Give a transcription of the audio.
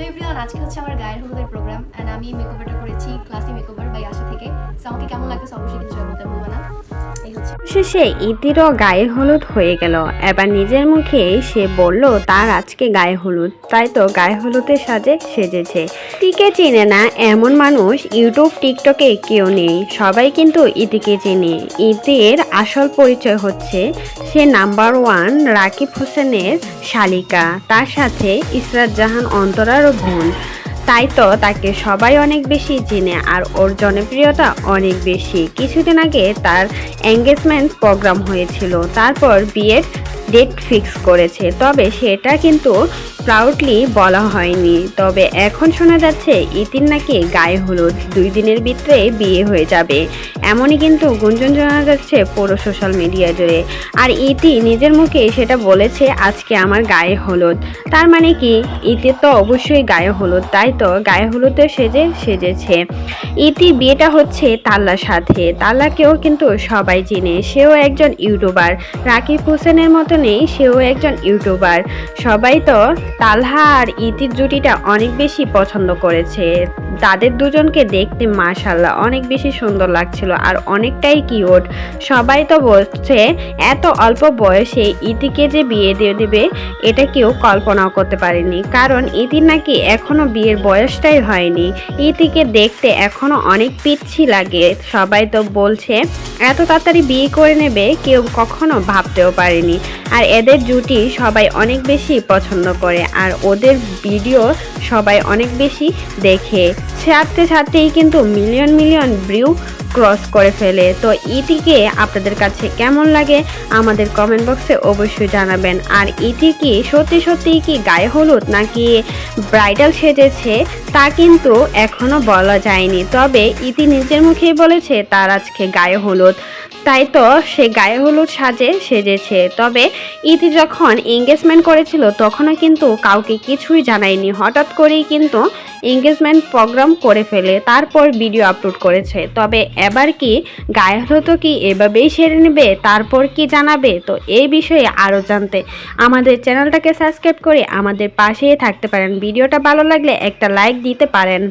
তো এভরিওয়ান আজকে হচ্ছে আমার গায়ের হলুদের প্রোগ্রাম এন্ড আমি মেকওভারটা করেছি ক্লাসি মেকওভার বাই আশা থেকে। সো আমাকে কেমন লাগতেছে? অবশ্যই কিছু বলতে ভুলবো না। শেষে ইতিরও গায়ে হলুদ হয়ে গেল। এবার নিজের মুখে সে বলল, তার আজকে গায়ে হলুদ। তাই তো গায়ে হলুদের সাজে সেজেছে। ইতিকে চেনে না এমন মানুষ ইউটিউব, টিকটকে কেউ নেই। সবাই কিন্তু ইতিকে চেনে। ইতির আসল পরিচয় হচ্ছে সে নাম্বার ওয়ান রাকিব হোসেনের শালিকা। তার সাথে ইসরাত জাহান অন্তরারও বোন। তাই তো তাকে সবাই অনেক বেশি চিনে আর ওর জনপ্রিয়তা অনেক বেশি। কিছুদিন আগে তার এঙ্গেজমেন্ট প্রোগ্রাম হয়েছিল। তারপর বিয়ের ডেট ফিক্স করেছে। তবে সেটা কিন্তু প্রাউডলি বলা হয়নি। তবে এখন শোনা যাচ্ছে ইতির নাকি গায়ে হলুদ, দুই দিনের ভিতরে বিয়ে হয়ে যাবে। এমনই কিন্তু গুঞ্জন জানা যাচ্ছে পুরো সোশ্যাল মিডিয়া জুড়ে। আর ইতি নিজের মুখে সেটা বলেছে, আজকে আমার গায়ে হলুদ। তার মানে কি? ইতির তো অবশ্যই গায়ে হলুদ, তাই তো গায়ে হলুদে সেজে সেজেছে। ইতি বিয়েটা হচ্ছে তাল্লার সাথে। তাল্লাকেও কিন্তু সবাই চিনে, সেও একজন ইউটিউবার। রাকিব হোসেনের মতনই সেও একজন ইউটিউবার। সবাই তো তালহা আর ইতির জুটিটা অনেক বেশি পছন্দ করেছে। তাদের দুজনকে দেখতে মাশাল্লাহ অনেক বেশি সুন্দর লাগছিল আর অনেকটাই কিউট। সবাই তো বলছে, এত অল্প বয়সে ইতিকে যে বিয়ে দিয়ে দেবে, এটা কেউ কল্পনাও করতে পারেনি। কারণ ইতির নাকি এখনও বিয়ের বয়সটাই হয়নি। ইতিকে দেখতে এখনও অনেক পিচ্ছি লাগে। সবাই তো বলছে, এত তাড়াতাড়ি বিয়ে করে নেবে কেউ কখনো ভাবতেও পারেনি। আর এদের জুটি সবাই অনেক বেশি পছন্দ করে। আর ওদের ভিডিও সবাই অনেক বেশি দেখে। ছাড়তে ছাড়তেই কিন্তু মিলিয়ন মিলিয়ন ভিউ ক্রস করে ফেলে। তো ইটিকে আপনাদের কাছে কেমন লাগে আমাদের কমেন্ট বক্সে অবশ্যই জানাবেন। আর ইটি কি সত্যি সত্যি কি গায়ে হলুদ নাকি ব্রাইডাল সেজেছে তা কিন্তু এখনও বলা যায়নি। তবে ইতি নিজের মুখেই বলেছে, তার আজকে গায়ে হলুদ। তাই তো সে গায়ে হলুদ সাজে সেজেছে। তবে ইতি যখন এঙ্গেজমেন্ট করেছিল, তখনও কিন্তু কাউকে কিছুই জানায়নি। হঠাৎ করেই কিন্তু এঙ্গেজমেন্ট প্রোগ্রাম করে ফেলে, তারপর ভিডিও আপলোড করেছে। তবে এবার কি গায়ে হলুদ কি এভাবেই সেরে নেবে, তারপর কি জানাবে? তো এই বিষয়ে আরও জানতে আমাদের চ্যানেলটাকে সাবস্ক্রাইব করে আমাদের পাশেই থাকতে পারেন। ভিডিওটা ভালো লাগলে একটা লাইক দিতে পারেন।